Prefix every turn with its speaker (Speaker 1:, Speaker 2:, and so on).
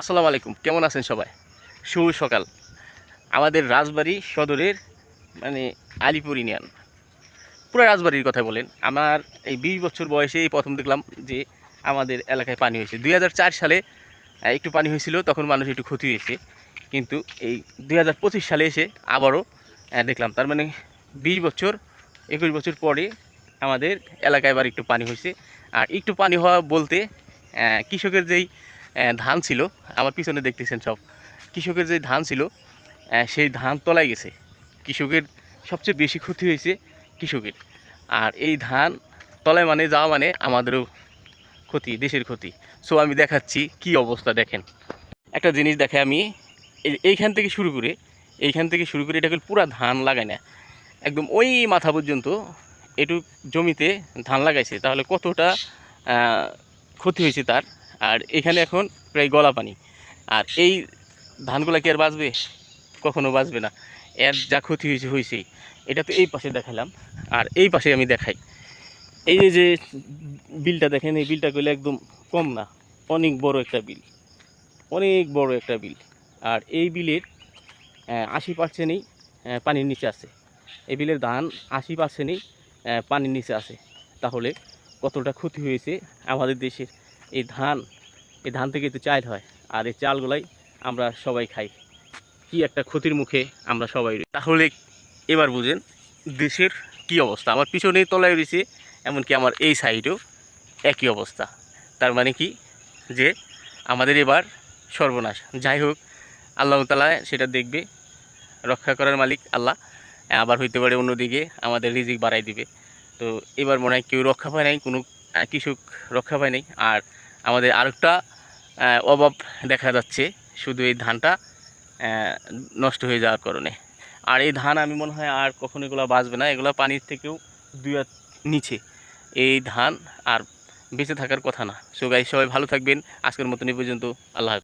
Speaker 1: আসসালামু আলাইকুম, কেমন আছেন সবাই? শুভ সকাল। আমাদের রাজবাড়ি সদরের মানে আলিপুর ইউনিয়ন। পুরো রাজবাড়ির কথা বলেন। আমার এই বিশ বছর বয়সে এই প্রথম দেখলাম যে আমাদের এলাকায় পানি হয়েছে। দুই হাজার চার সালে একটু পানি হয়েছিল, তখন মানুষ একটু ক্ষতি হয়েছে। কিন্তু এই দুই হাজার পঁচিশ সালে এসে আবারও দেখলাম। তার মানে বিশ বছর, একুশ বছর পরে আমাদের এলাকায় আবার একটু পানি হয়েছে। আর একটু পানি হওয়া বলতে কৃষকের যেই ধান ছিল। আমার পিছনে দেখতেছেন সব। কৃষকের যে ধান ছিল সেই ধান তলায় গেছে। কৃষকের সবচেয়ে বেশি ক্ষতি হয়েছে কৃষকের। আর এই ধান তলায় মানে যাওয়া মানে আমাদেরও ক্ষতি, দেশের ক্ষতি। সো আমি দেখাচ্ছি কি অবস্থা, দেখেন। একটা জিনিস দেখে আমি, এই- এইখান থেকে শুরু করে, এইখান থেকে শুরু করে এটাকে পুরা ধান লাগায় না। একদম ওই মাথা পর্যন্ত একটু জমিতে ধান লাগাইছে, তাহলে কতটা ক্ষতি হয়েছে তার? আর এখানে এখন প্রায় গলা পানি। আর এই ধানগুলা কি আর বাঁচবে? কখনো বাঁচবে না। এর যা ক্ষতি হয়েছে হয়েছে এটা তো এই পাশে দেখালাম। আর এই পাশে আমি দেখাই। এই যে যে বিলটা দেখেন, এই বিলটা করলে একদম কম না। অনেক বড় একটা বিল। অনেক বড় একটা বিল। আর এই বিলের আশি পার্সেন্টই পানির নিচে আছে। এই বিলের ধান আশি পার্সেন্টই পানির নিচে আছে। তাহলে কতটা ক্ষতি হয়েছে আমাদের দেশের এই ধান এই ধান থেকে তো চাল হয়, আর এই চালগুলাই আমরা সবাই খাই। কি একটা ক্ষতির মুখে আমরা সবাই। তাহলে এবার বুঝেন দেশের কি অবস্থা। আমার পিছনে তলায় রয়েছে, এমনকি আমার এই সাইডেও একই অবস্থা। তার মানে কি? যে আমাদের এবার সর্বনাশ। যাই হোক, আল্লাহ তালা সেটা দেখবে, রক্ষা করার মালিক আল্লাহ। আবার হইতে পারে অন্যদিকে আমাদের রিজিক বাড়াই দিবে। তো এবার মনে হয় কেউ রক্ষা পায় নাই, কোনো কৃষক রক্ষা পায় নাই। আর আমাদের আরেকটা অভাব দেখা যাচ্ছে। শুধু এই ধানটা নষ্ট হয়ে যাওয়ার কারণে। আর এই ধান আমি মনে হয় আর কখনো এগুলো বাঁচবে না। এগুলো পানির থেকেও দুই নিচে। এই ধান আর বেঁচে থাকার কথা না। সো গাই সবাই ভালো থাকবেন। আজকের মতন এই পর্যন্ত। আল্লাহ